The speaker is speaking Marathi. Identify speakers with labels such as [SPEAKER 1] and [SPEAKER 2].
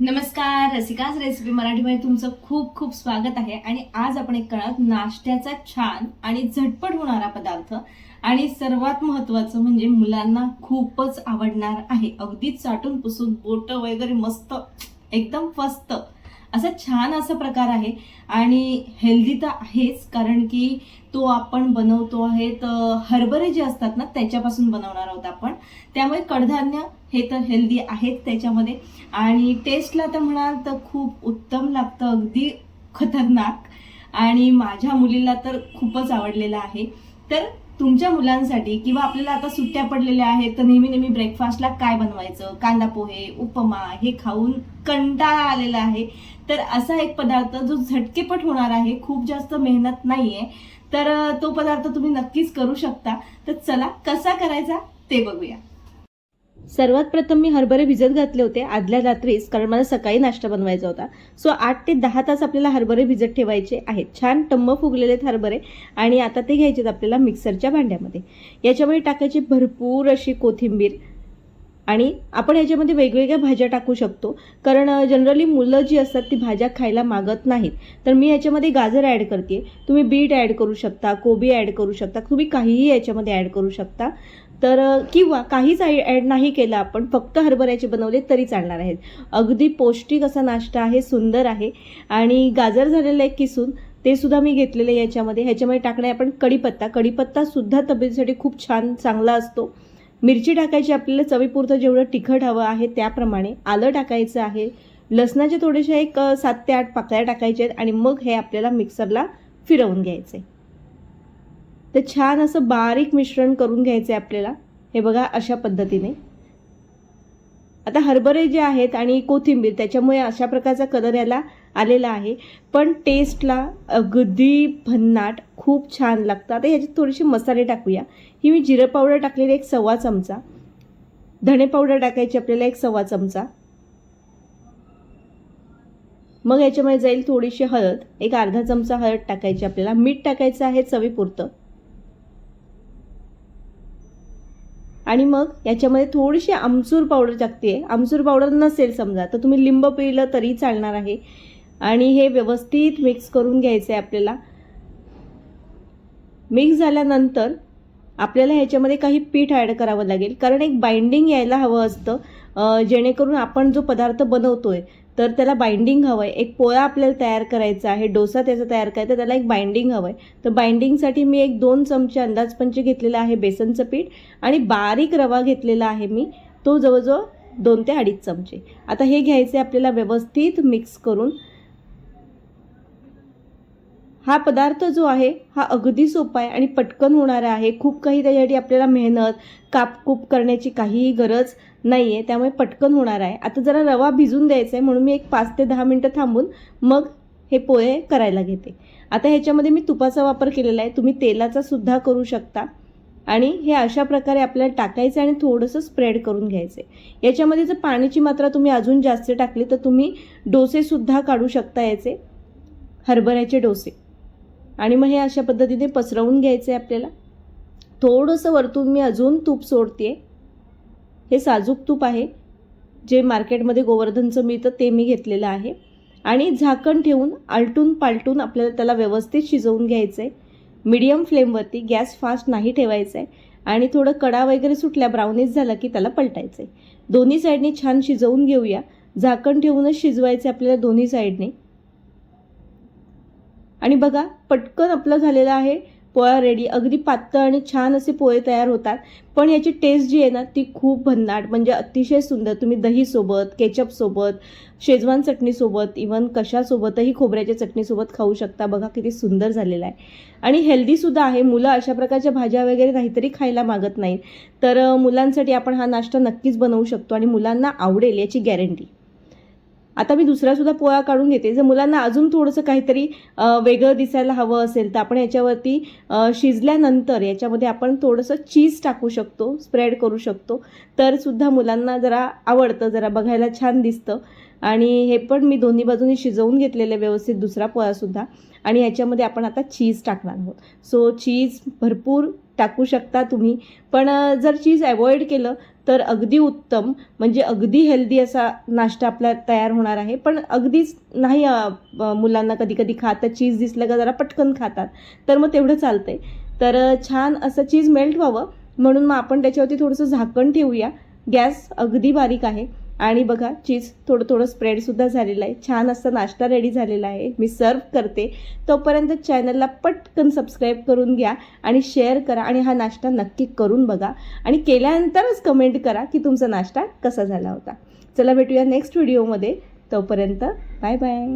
[SPEAKER 1] नमस्कार रसिकाच रेसिपी मराठीमध्ये तुमचं खूप खूप स्वागत आहे. आणि आज आपण एक करणार नाश्त्याचा छान आणि झटपट होणारा पदार्थ आणि सर्वात महत्वाचं म्हणजे मुलांना खूपच आवडणार आहे. अगदी चाटून पुसून बोट वगैरे मस्त एकदम फस्त. असा छान असा प्रकार आहे. आणि हेल्दी तर आहेच कारण की तो आपण बनवतो आहे तर हरभरे जे असतात ना त्याच्यापासून बनवणार आहोत आपण. त्यामुळे कडधान्य हे तर हेल्दी आहेत त्याच्यामध्ये. आणि टेस्टला तर म्हणाल तर खूप उत्तम लागतं अगदी खतरनाक. आणि माझ्या मुलीला तर खूपच आवडलेलं आहे. तर तुमच्या मुलांसाठी किंवा आपल्याला आता सुट्ट्या पडलेल्या आहेत तर नेहमी नेहमी ब्रेकफास्टला काय बनवायचं? कांदा पोहे उपमा हे खाऊन कंटाळा आलेला आहे. तर असा एक पदार्थ जो झटकेपट होणार आहे खूप जास्त मेहनत नाहीये तर तो पदार्थ तुम्ही नक्कीच करू शकता. तर चला कसा करायचा ते बघूया. सर्वात प्रथम मी हरभरे भिजत घातले होते आदल्या रात्रीच कारण मला सकाळी नाश्ता बनवायचा होता. सो आठ ते दहा तास आपल्याला हरभरे भिजत ठेवायचे आहेत. छान टम्म फुगलेले आहेत हरभरे आणि आता ते घ्यायचेत आपल्याला मिक्सरच्या भांड्यामध्ये. याच्यामध्ये टाकायची भरपूर अशी कोथिंबीर आणि आपण याच्यामध्ये वेगवेगळ्या भाज्या टाकू शकतो. कारण जनरली मुलं जी असतात ती भाज्या खायला मागत नाहीत. तर मी याच्यामध्ये गाजर ॲड करते तुम्ही बीट ॲड करू शकता कोबी ॲड करू शकता तुम्ही काहीही याच्यामध्ये ॲड करू शकता. तर किंवा काहीच ॲड नाही केलं आपण फक्त हरभऱ्याचे बनवले तरी चालणार आहेत. अगदी पौष्टिक असा नाश्ता आहे सुंदर आहे. आणि गाजर झालेलं आहे किसून ते सुद्धा मी घेतलेलं आहे याच्यामध्ये. ह्याच्यामध्ये टाकणे आपण कढीपत्ता. कढीपत्ता सुद्धा तब्येतीसाठी खूप छान चांगला असतो. मिरची टाकायची आपल्याला चवीपुरतं जेवढं तिखट हवं आहे त्याप्रमाणे आलं टाकायचं आहे. लसणाचे थोडेसे एक सात ते आठ पाकळ्या टाकायच्या आहेत आणि मग हे आपल्याला मिक्सरला फिरवून घ्यायचे ते छान असं बारीक मिश्रण करून घ्यायचं आहे आपल्याला. हे बघा अशा पद्धतीने. आता हरभरे जे आहेत आणि कोथिंबीर त्याच्यामुळे अशा प्रकारचा कलर याला आलेला आहे. पण टेस्टला अगदी भन्नाट खूप छान लागतं. आता ह्याच्यात थोडेसे मसाले टाकूया. ही मी जिरं पावडर टाकलेली एक सव्वा चमचा. धणे पावडर टाकायची आपल्याला एक सव्वा चमचा. मग याच्यामध्ये जाईल थोडीशी हळद. एक अर्धा चमचा हळद टाकायची आपल्याला. मीठ टाकायचं आहे चवीपुरतं. आणि मग याच्यामध्ये थोडीशी आमचूर पावडर टाकते आमचूर पावडर नसेल समजा तर तुम्ही लिंब पिळलं तरी चालणार आहे. आणि हे व्यवस्थित मिक्स करून घ्यायचं आहे आपल्याला. मिक्स झाल्यानंतर आपल्याला ह्याच्यामध्ये काही पीठ ॲड करावं लागेल. कारण एक बाइंडिंग यायला हवं असतं. जेणेकरून आपण जो पदार्थ बनवतो आहे तर त्याला बाइंडिंग हवं आहे एक पोळा आपल्याला तयार करायचा आहे डोसा त्याचा तयार करायचा त्याला एक बाइंडिंग हवं आहे तर बाइंडिंगसाठी मी एक दोन चमचे अंदाजपंच घेतलेला आहे बेसनचं पीठ आणि बारीक रवा घेतलेला आहे मी. तो जवळजवळ दोन ते अडीच चमचे. आता हे घ्यायचे आपल्याला व्यवस्थित मिक्स करून. हा पदार्थ जो आहे हा अगदी सोपा आहे आणि पटकन होणारा आहे. खूप काही त्याच्यासाठी आपल्याला मेहनत कापकूप करण्याची काहीही गरज नाही आहे त्यामुळे पटकन होणार आहे. आता जरा रवा भिजून द्यायचा आहे म्हणून मी एक पाच ते दहा मिनटं थांबून मग हे पोहे करायला घेते. आता ह्याच्यामध्ये मी तुपाचा वापर केलेला आहे. तुम्ही तेलाचा सुद्धा करू शकता. आणि हे अशा प्रकारे आपल्याला टाकायचं आणि थोडंसं स्प्रेड करून घ्यायचं आहे याच्यामध्ये जर पाण्याची मात्रा तुम्ही अजून जास्त टाकली तर तुम्ही डोसेसुद्धा काढू शकता याचे. हरभऱ्याचे डोसे. आणि मग हे अशा पद्धतीने पसरवून घ्यायचं आहे आपल्याला. थोडंसं वरतून मी अजून तूप सोडते हे साजूक तूप आहे. जे मार्केटमध्ये गोवर्धनचं मिळतं ते मी घेतलेलं आहे. आणि झाकण ठेवून आलटून पालटून आपल्याला त्याला व्यवस्थित शिजवून घ्यायचं आहे मीडियम फ्लेमवरती गॅस फास्ट नाही ठेवायचा आहे आणि थोडं कडा वगैरे सुटल्या ब्राउनीज झाला की त्याला पलटायचं आहे दोन्ही साईडने छान शिजवून घेऊया. झाकण ठेवूनच शिजवायचं आपल्याला दोन्ही साईडने. आणि बघा पटकन आपलं झालेलं आहे. पोळा रेडी अगदी पातळ आणि छान असे पोहे तयार होतात. पण याची टेस्ट जी आहे ना ती खूप भन्नाट म्हणजे अतिशय सुंदर. तुम्ही दहीसोबत केचपसोबत शेजवान चटणीसोबत इवन कशासोबतही खोबऱ्याच्या चटणीसोबत खाऊ शकता. बघा किती सुंदर झालेला आहे. आणि हेल्दीसुद्धा आहे. मुलं अशा प्रकारच्या भाज्या वगैरे काहीतरी खायला मागत नाहीत. तर मुलांसाठी आपण हा नाश्ता नक्कीच बनवू शकतो आणि मुलांना आवडेल याची गॅरंटी आता मी दुसरा सुद्धा पोळा काढून घेते. जर मुलांना अजून थोडंसं काहीतरी वेगळं दिसायला हवं असेल तर आपण याच्यावरती शिजल्यानंतर याच्यामध्ये आपण थोडंसं चीज टाकू शकतो स्प्रेड करू शकतो. तर सुद्धा मुलांना जरा आवडतं जरा बघायला छान दिसतं. आणि हे पण मी दोन्ही बाजूनी शिजवून घेतलेले व्यवस्थित दुसरा पोळासुद्धा आणि याच्यामध्ये आपण आता चीज टाकणार आहोत. सो चीज भरपूर टाकू शकता तुम्ही. पण जर चीज अवॉइड केलं तर अगदी उत्तम. म्हणजे अगदी हेल्दी असा नाश्ता आपला तयार होणार आहे. पण अगदीच नाही मुलांना कधी कधी खातं चीज दिसलं का जरा पटकन खातात. तर मग तेवढं चालतंय. तर छान असं चीज मेल्ट व्हावं. म्हणून मग आपण त्याच्यावरती थोडंसं झाकण ठेवूया. गॅस अगदी बारीक आहे. आणि बघा चीज थोडं थोडं स्प्रेडसुद्धा झालेलं आहे. छान असा नाश्ता रेडी झालेला आहे. मी सर्व करते. तोपर्यंत चॅनलला पटकन सबस्क्राईब करून घ्या आणि शेअर करा आणि हा नाश्ता नक्की करून बघा. आणि केल्यानंतरच कमेंट करा की तुमचा नाश्ता कसा झाला होता. चला भेटूया नेक्स्ट व्हिडिओमध्ये तोपर्यंत बाय बाय